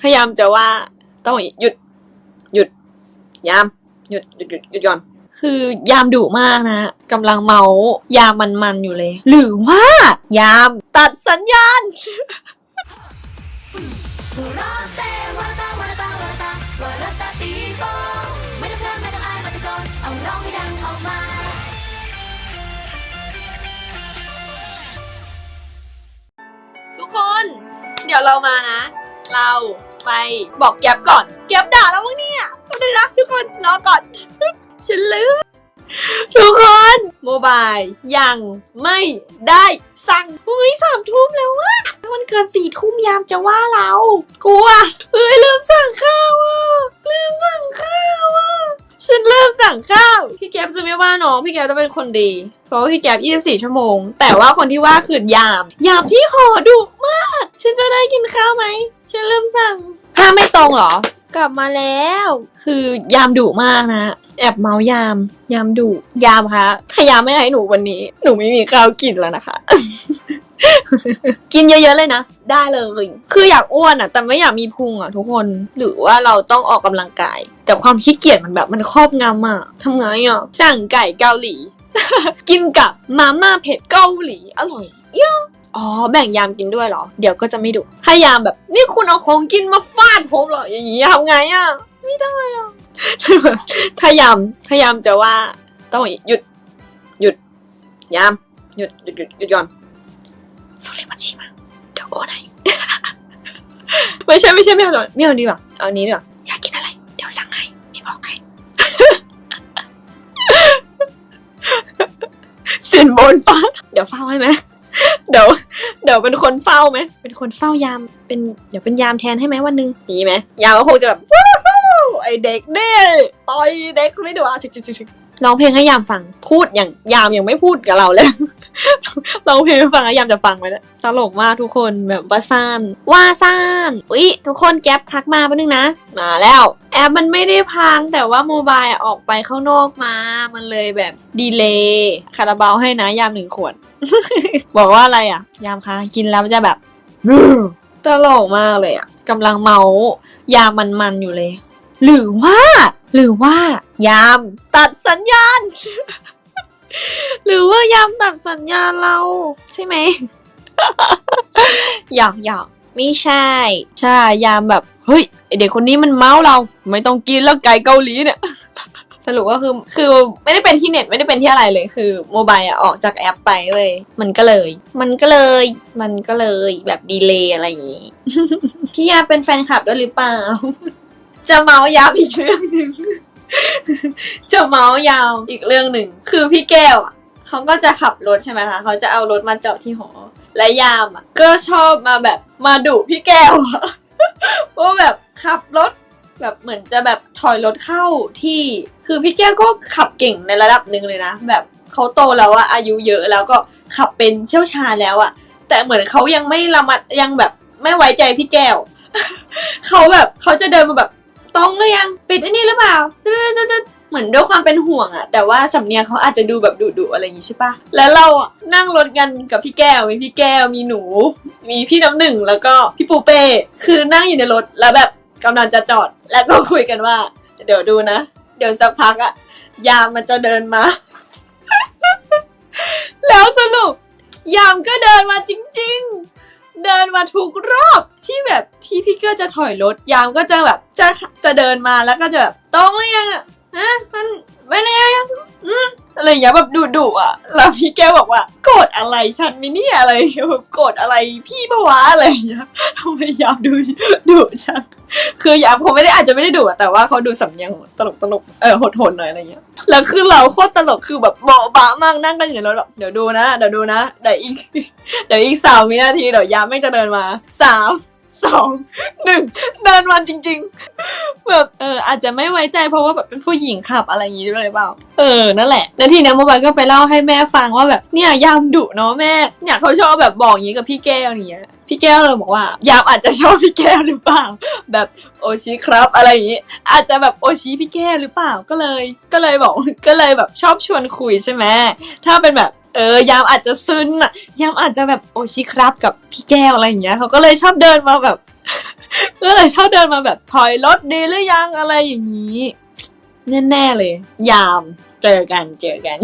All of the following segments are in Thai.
พยายามจะว่าต้องหยุด หยุด ยาม หยุดหยุดหยุดหยุดก่อน คือยามดุมากนะกำลังเมา ยามมันๆอยู่เลย หรือว่า ยามตัดสัญญาณ ทุกคน เดี๋ยวเรามานะ เรา ไป บอกแก๊บก่อน แก๊บด่าแล้วมั้งเนี่ยก็ได้นะทุกคนรอก่อน ฉันลืมทุกคนโมบายยังไม่ได้สั่งเฮ้ยสามทุ่มแล้วว่ะมันเกินสี่ทุ่มยามจะว่าเรากลัวเฮ้ยลืมสั่งข้าวอะลืมสั่งข้าวอะฉันลืมสั่งข้าวพี่แก๊บจะไม่ว่าน้องพี่แก๊บจะเป็นคนดี เพราะว่าพี่แก๊บ24 ชั่วโมง แต่ว่าคนที่ว่าคือยาม ยามที่หอดุมาก ฉันจะได้กินข้าวไหม ฉันลืมสั่ง ถ้าไม่ตรงเหรอ กลับมาแล้ว คือยามดุมากนะ แอบเมายาม ยามดุยามคะถ้ายามไม่ให้หนูวันนี้ หนูไม่มีข้าวกินแล้วนะคะ กินเยอะๆเลยนะ ได้เลย คืออยากอ้วนอะแต่ไม่อยากมีพุงอะทุกคน หรือว่าเราต้องออกกำลังกาย แต่ความขี้เกียจมันแบบมันครอบงำอะทำไงอะสั่งไก่เกาหลี กินกับมาม่าเผ็ดเกาหลี อร่อยเยอะ อ๋อแบ่งยามกินด้วยเหรอ เดี๋ยวก็จะไม่ดุถ้ายามแบบ นี่คุณเอาของกินมาฟาดผมเหรออย่างงี้ทำไงอะไม่ได้อะถ้ายามถ้ายามจะว่าต้องหยุด หยุด ยามหยุดหยุดหยุดหยุดก่อนส่งเลขบัญชีมาเดี๋ยวโอนให้ไม่ใช่ไม่ใช่ไม่เอาหรอกไม่เอาดีกว่าเอาอันนี้ดีกว่าอยากกินอะไร เดี๋ยวสั่งให้ไม่บอกใครสินบนฟ้าเดี๋ยวเฝ้าให้ไหมเดี๋ยว เดี๋ยวเป็นคนเฝ้าไหม เป็นคนเฝ้ายาม เป็นเดี๋ยวเป็นยามแทนให้ไหมวันหนึงมีไหมยามก็คงจะแบบไอเด็กเด้ต่อยเด็กไม่ดูอะชึกชึกชึกชึก ร้องเพลงให้ยามฟังพูดอย่างยามยังไม่พูดกับเราเลยร้องเพลงให้ฟังแล้ยามจะฟังไหมเนี่ยตลกมากทุกคนแบบว่าซ่านว่าซ่านอุ๊ยทุกคนแก๊ปทักมาแป๊บนึงนะมาแล้วแอปมันไม่ได้พังแต่ว่าโมบายออกไปข้างนอกมา มันเลยแบบดีเลย์คาราบาวให้นะยามหนึ่งขวด บอกว่าอะไรอะ ยามคะกินแล้วจะแบบตลกมากเลยอะกำลังเมา ยามมันๆอยู่เลย หรือว่า หรือว่ายามตัดสัญญาณ หรือว่ายามตัดสัญญาณเรา ใช่ไหมอยากอยากไม่ใช่ ใช่ยามแบบ เฮ้ยไอ้เด็กคนนี้มันเมาเรา ไม่ต้องกินแล้วไก่เกาหลีเนี่ยสรุปก็คือคือไม่ได้เป็นที่เน็ตไม่ได้เป็นที่อะไรเลยคือโมบายอะออกจากแอปไปเลยมันก็เลย มันก็เลย มันก็เลยแบบดีเลย์อะไรอย่างงี้ พี่ยาเป็นแฟนคลับด้วยหรือเปล่า จะเมาส์ยาวอีกเรื่องหนึ่ง จะเมาส์ยาวอีกเรื่องหนึ่ง คือพี่แก้วอะเขาก็จะขับรถใช่ไหมคะ เขาจะเอารถมาจอดที่หอ และยามอะ ก็ชอบมาแบบมาดุพี่แก้วอะว่าแบบขับรถแบบเหมือนจะแบบถอยรถเข้าที่ คือพี่แก้วก็ขับเก่งในระดับหนึ่งเลยนะ แบบเขาโตแล้วอะอายุเยอะแล้วก็ขับเป็นเชี่ยวชาญแล้วอะแต่เหมือนเขายังไม่ระมัดยังแบบไม่ไว้ใจพี่แก้ว เขาแบบเขาจะเดินมาแบบ ตรงหรือยัง ปิดอันนี้หรือเปล่า เหมือนด้วยความเป็นห่วงอะแต่ว่าสำเนียงเขาอาจจะดูแบบดุๆอะไรอย่างงี้ใช่ปะแล้วเราอะนั่งรถกันกับพี่แก้ว มีพี่แก้ว มีหนู มีพี่น้ำหนึ่ง แล้วก็พี่ปูเป้ คือนั่งอยู่ในรถแล้วแบบกำลังจะจอด แล้วก็คุยกันว่า เดี๋ยวดูนะ เดี๋ยวสักพักอะยามมันจะเดินมา แล้วสรุปยามก็เดินมาจริง ๆ เดินมาทุกรอบที่แบบที่พี่เกอร์จะถอยรถยามก็จะแบบจะจะเดินมาแล้วก็จะแบบตรงหรือยังอะฮะมันไม่ได้ยังอืมอะไรอย่างเงี้ยแบบดุดุอะแล้วพี่แก้วบอกว่า โกรธอะไรฉันมินี่อะไรแบบโกรธอะไรพี่ปะวะอะไรอย่างเงี้ยทำไมยามดูดุฉันคือยามเขาไม่ได้อาจจะไม่ได้ดุแต่ว่าเขาดูสำเนียงตลกตลกเออโหดๆหน่อยอะไรเงี้ย แล้วคือเราโคตรตลกคือแบบโบ๊ะบะมากนั่งกันอยู่ในรถแบบเดี๋ยวดูนะ เดี๋ยวดูนะ เดี๋ยวอีก เดี๋ยวอีกสามวินาทีเดี๋ยวยามแม่งจะเดินมาสาม สองหนึ่งเดินมาจริง ๆ แบบเอออาจจะไม่ไว้ใจเพราะว่าแบบเป็นผู้หญิงขับอะไรอย่างงี้ด้วยหรือเปล่า เออนั่นแหละแล้วทีนี้โมบายก็ไปเล่าให้แม่ฟังว่าแบบเนี่ยยามดุเนาะแม่เนี่ยเขาชอบแบบบอกอย่างงี้กับพี่แก้วอย่างเงี้ยพี่แก้วเลยบอกว่ายามอาจจะชอบพี่แก้วหรือเปล่า แบบโอชิครับอะไรอย่างงี้อาจจะแบบโอชิพี่แก้วหรือเปล่าก็เลย ก็เลยบอกก็เลยแบบชอบชวนคุยใช่ไหมถ้าเป็นแบบ เออยามอาจจะซึนอะยามอาจจะแบบโอชิครับกับพี่แก้วอะไรอย่างเงี้ยเขาก็เลยชอบเดินมาแบบก็เลยชอบเดินมาแบบถอยรถดีหรือยังอะไรอย่างนี้แน่ๆเลย ยามเจอกันเจอกัน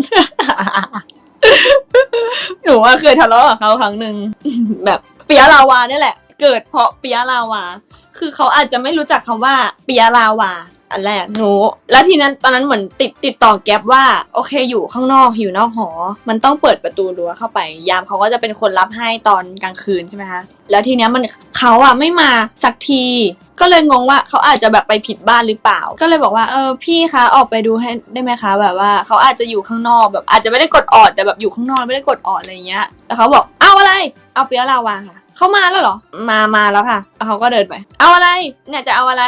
หนูว่าเคยทะเลาะกับเขาครั้งหนึ่งแบบเปียลาวาเนี่ยแหละ เกิดเพราะเปียลาวา คือเขาอาจจะไม่รู้จักคำว่าเปียลาวา อันแรกหนูแล้วทีนั้นตอนนั้นเหมือนติดติดต่อแก๊ปว่าโอเคอยู่ข้างนอกอยู่นอกหอ มันต้องเปิดประตูรั้วเข้าไป ยามเขาก็จะเป็นคนรับให้ตอนกลางคืนใช่ไหมคะแล้วทีเนี้ยมันเขาอะไม่มาสักที ก็เลยงงว่าเขาอาจจะแบบไปผิดบ้านหรือเปล่า ก็เลยบอกว่าเออพี่คะออกไปดูให้ได้ไหมคะ แบบว่าเขาอาจจะอยู่ข้างนอกแบบอาจจะไม่ได้กดออดแต่แบบอยู่ข้างนอกไม่ได้กดออดอะไรเงี้ยแล้วเขาบอกเอาอะไร เอาเปียลาวาค่ะเขามาแล้วเหรอ มามาแล้วค่ะเขาก็เดินไป เอาอะไร เนี่ยจะเอาอะไร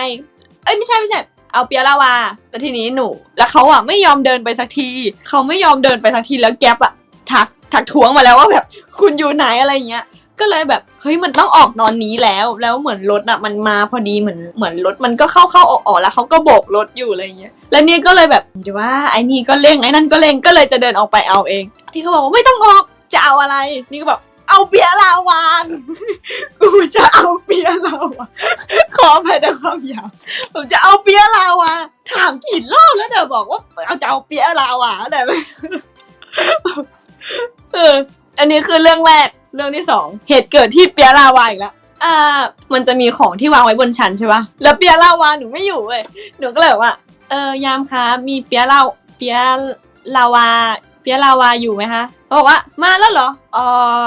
เอ้ยไม่ใช่ไม่ใช่ เอาเปียลาวาแต่ทีนี้หนู แล้วเขาอะไม่ยอมเดินไปสักที เขาไม่ยอมเดินไปสักทีแล้วแก๊ปอะทักทักท้วงมาแล้วว่าแบบคุณอยู่ไหนอะไรเงี้ย ก็เลยแบบเฮ้ยมันต้องออกนอนนี้แล้ว แล้วเหมือนรถอะมันมาพอดีเหมือนเหมือนรถมันก็เข้าเข้าออกออกแล้วเขาก็โบกรถอยู่อะไรเงี้ย แล้วเนี่ยก็เลยแบบเดี๋ยวว่าไอ้นี่ก็เร่งไอ้นั่นก็เร่งก็เลยจะเดินออกไปเอาเอง ที่เขาบอกว่าไม่ต้องออกจะเอาอะไร นี่ก็แบบ เอาเบียร์ลาวาน กูจะเอาเบียร์ลาวาขอไปด้วยความยาวผมจะเอาเปียะลาวาถามกี่รอบแล้วเดี๋ยวบอกว่าเอาจะเอาเปียะลาวาได้ไหมเออ อันนี้คือเรื่องแรก เรื่องที่สองเหตุเกิดที่เปียะลาวาอีกแล้วอ่า มันจะมีของที่วางไว้บนชั้นใช่ปะแล้วเปียะลาวาหนูไม่อยู่เว้ย หนูก็เลยบอกว่า เออยามคะมีเปียะลาวเปียะลาวาเปียลาวาอยู่ไหมคะเขาบอกว่ามาแล้วเหรอเอ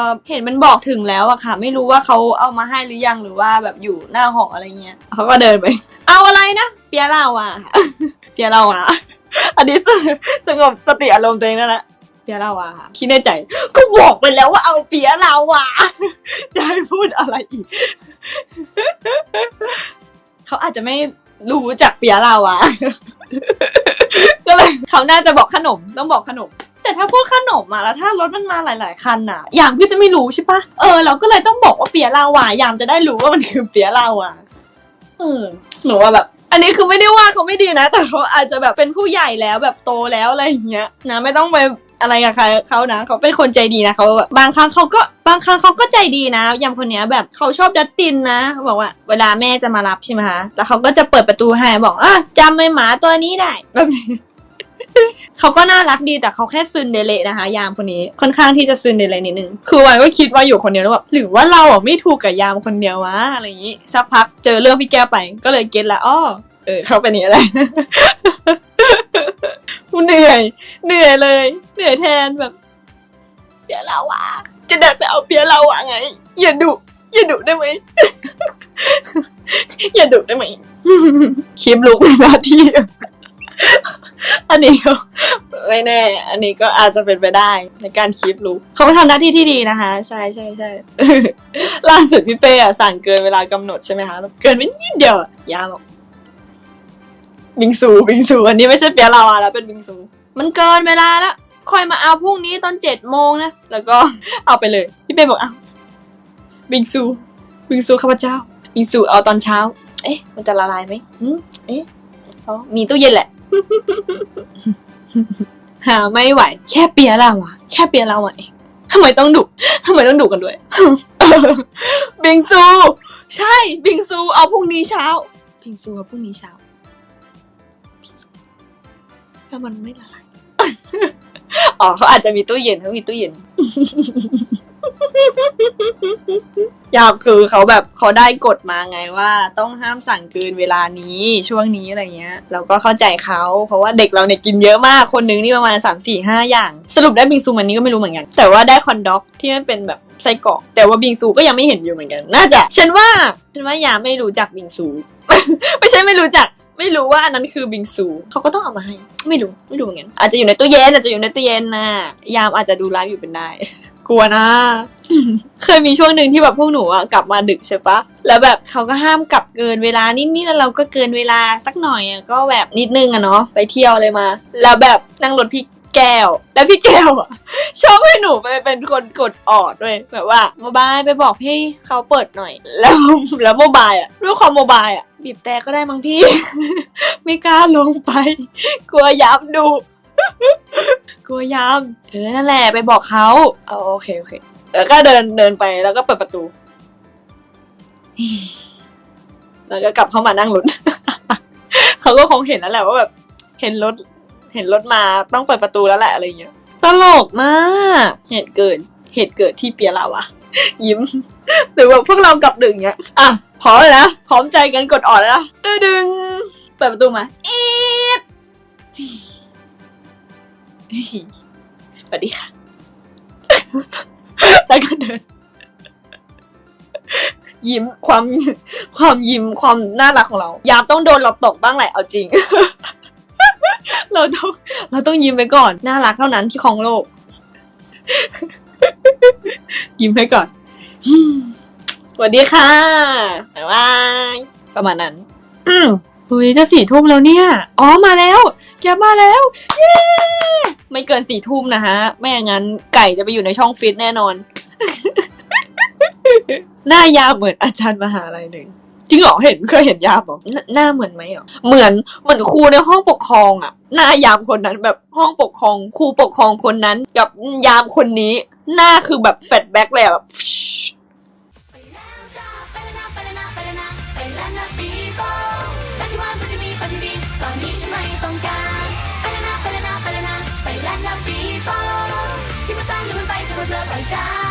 อเห็นมันบอกถึงแล้วอะค่ะ ไม่รู้ว่าเขาเอามาให้หรือยังหรือว่าแบบอยู่หน้าหออะไรเงี้ยเขาก็เดินไป เอาอะไรนะเปียลาวาเปียลาวาอันนี้สงบสติอารมณ์ตัวเองนั่นแหละเปียลาวาคิดในใจก็บอกไปแล้วว่าเอาเปียลาวาจะให้พูดอะไรอีกเขาอาจจะไม่รู้จักเปียลาวาก็เลยเขาน่าจะบอกขนมต้องบอกขนม แต่ถ้าพูดขนมอะแล้วถ้ารถมันมาหลาย ๆ คันอะยามก็จะไม่รู้ใช่ปะเออเราก็เลยต้องบอกว่าเปียลาวายามจะได้รู้ว่ามันคือเปียลาวาเออหนูว่าแบบ อันนี้คือไม่ได้ว่าเขาไม่ดีนะ แต่เขาอาจจะแบบเป็นผู้ใหญ่แล้วแบบโตแล้วอะไรอย่างเงี้ยนะไม่ต้องไปอะไรกับใครเขานะเขาเป็นคนใจดีนะเขาแบบบางครั้งเขาก็บางครั้งเขาก็ใจดีนะ อย่างคนเนี้ยแบบเขาชอบดัตตินนะเขาบอกว่า เวลาแม่จะมารับใช่ไหมคะแล้วเขาก็จะเปิดประตูให้บอกอะจำไอ้หมาตัวนี้ได้แบบนี้ เขาก็น่ารักดีแต่เขาแค่ซึนเดเลนะคะ ยามคนนี้ค่อนข้างที่จะซึนเดเลนิดนึงคือวันก็คิดว่าอยู่คนเดียวแล้วแบบหรือว่าเราอะไม่ถูกกับยามคนเดียววะอะไรอย่างนี้ สักพักเจอเรื่องพี่แก้วไป ก็เลยเก็ตละอ้อเออเขาเป็นอย่างนี้เหนื่อยเหนื่อยเลย เหนื่อยแทนแบบเปียเราอะจะเดินไปเอาเปียเราอะไง อย่าดุอย่าดุได้ไหมอย่าดุได้ไหมคลิปลุกนหน้าที่ อันนี้ก็ไม่แน่ อันนี้ก็อาจจะเป็นไปได้ในการคลิปลุกเขาทำหน้าที่ที่ดีนะคะ ใช่ใช่ใช่ล่าสุดพี่เป้อะสั่งเกินเวลากำหนดใช่ไหมคะแบบเกินไปนิดเดียวอะยามบอกบิงซูบิงซูอันนี้ไม่ใช่เปียลาวาแล้วเป็นบิงซู มันเกินเวลาแล้วค่อยมาเอาพรุ่งนี้ตอนเจ็ดโมงนะ แล้วก็เอาไปเลย พี่เป้บอกเอาบิงซู บิงซูข้าพเจ้า บิงซูเอาตอนเช้า เอ๊ะ มันจะละลายไหมอืมเอ๊ะอ๋อมีตู้เย็นแหละ หาไม่ไหว แค่เปียลาวะแค่เปียลาวะเองทำไมต้องดุทำไมต้องดุกันด้วย บิงซู ใช่ บิงซูเอาพรุ่งนี้เช้า บิงซูเอาพรุ่งนี้เช้าถ้ามันไม่ละลาย อ๋อเขาอาจจะมีตู้เย็นเขามีตู้เย็น ยามคือเขาแบบเขาได้กฎมาไงว่า ต้องห้ามสั่งเกินเวลานี้ช่วงนี้อะไรเงี้ยเราก็เข้าใจเขาเพราะว่าเด็กเราเนี่ยกินเยอะมากคนนึงนี่ประมาณสามสี่ห้าอย่าง สรุปได้บิงซูมันนี้ก็ไม่รู้เหมือนกัน แต่ว่าได้คอนด็อกที่มันเป็นแบบไส้กรอกแต่ว่าบิงซูก็ยังไม่เห็นอยู่เหมือนกัน น่าจะฉันว่าฉันว่ายาไม่รู้จักบิงซู ไม่ใช่ไม่รู้จัก ไม่รู้ว่าอันนั้นคือบิงซูเขาก็ต้องเอามาให้ ไม่รู้ไม่รู้เหมือนกันอาจจะอยู่ในตู้เย็นอาจจะอยู่ในตู้เย็นนะยามอาจจะดูไลฟ์อยู่เป็นได้ กลัวนะ เคยมีช่วงหนึ่งที่แบบพวกหนูอะกลับมาดึกใช่ปะแล้วแบบเขาก็ห้ามกลับเกินเวลานิดๆแล้วเราก็เกินเวลาสักหน่อยอะก็แบบนิดนึงอะเนาะไปเที่ยวเลยมา แล้วแบบนั่งรถพี่แก้ว แล้วพี่แก้วอะชอบให้หนูไปเป็นคนกดออดด้วยแบบว่าโมบายไปบอกพี่เขาเปิดหน่อย แล้วแล้วโมบายอะด้วยความโมบายอะ บีบแต่ก็ได้มั้งพี่ ไม่กล้าลงไป กลัวยับดูกลัวยามเออนั่นแหละไปบอกเขาเออโอเคโอเคแล้วก็เดินเดินไปแล้วก็เปิดประตู แล้วก็กลับเข้ามานั่งรถเขาก็คงเห็นแล้วแหละว่าแบบเห็นรถเห็นรถมาต้องเปิดประตูแล้วแหละอะไรเงี้ยตลกมากเหตุเกิดเหตุเกิดที่เปียลาวะยิ้ม หรือว่าพวกเรากลับดึงเงี้ยอะ พร้อมเลยนะ พร้อมใจกันกดออดแล้วนะตึ้ดึง เปิดประตูมาเอ๊ดสวัสดีค่ะ แล้วก็เดิน ยิ้มความความยิ้มความน่ารักของเรา ยามต้องโดนเราตกบ้างแหละเอาจริง เราต้องเราต้องยิ้มไปก่อน น่ารักเท่านั้นที่ของโลก ยิ้มให้ก่อน สวัสดีค่ะบ๊ายบายประมาณนั้นอืมเฮ้ยจะสี่ทุ่มแล้วเนี่ย อ๋อมาแล้ว แกมาแล้ว เย้ไม่เกินสี่ทุ่มนะฮะ ไม่อย่างนั้นไก่จะไปอยู่ในช่องฟิตแน่นอน หน้ายาวเหมือนอาจารย์มหาลัยหนึ่งจริงเหรอเห็นเคยเห็นยามเหรอหน้าหน้าเหมือนไหมเหรอเหมือนเหมือนครูในห้องปกครองอะหน้ายามคนนั้นแบบห้องปกครองครูปกครองคนนั้น กับยามคนนี้ หน้าคือแบบแฟลชแบ็กเลยอะแบบ แล้วนะปีโป้และที่ว่ามันจะมีฝันดีตอนนี้ฉันไม่ต้องการไปแล้วนะไปแล้วนะไปแล้วนะไปแล้วนะปีโป้ที่มาสร้างดูมันไปจะหมดเลยไปจ้า